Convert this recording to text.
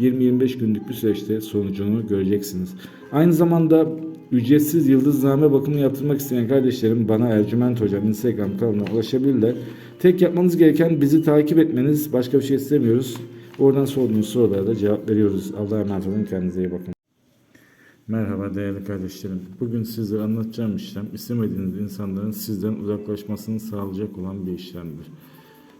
20-25 günlük bir süreçte sonucunu göreceksiniz. Aynı zamanda ücretsiz yıldızname bakımı yaptırmak isteyen kardeşlerim bana Ercüment Hocam Instagram kanalına ulaşabilirler. Tek yapmanız gereken bizi takip etmeniz. Başka bir şey istemiyoruz. Oradan sorduğunuz sorulara da cevap veriyoruz. Allah'a emanet olun. Kendinize iyi bakın. Merhaba değerli kardeşlerim. Bugün sizlere anlatacağım işlem istemediğiniz insanların sizden uzaklaşmasını sağlayacak olan bir işlemdir.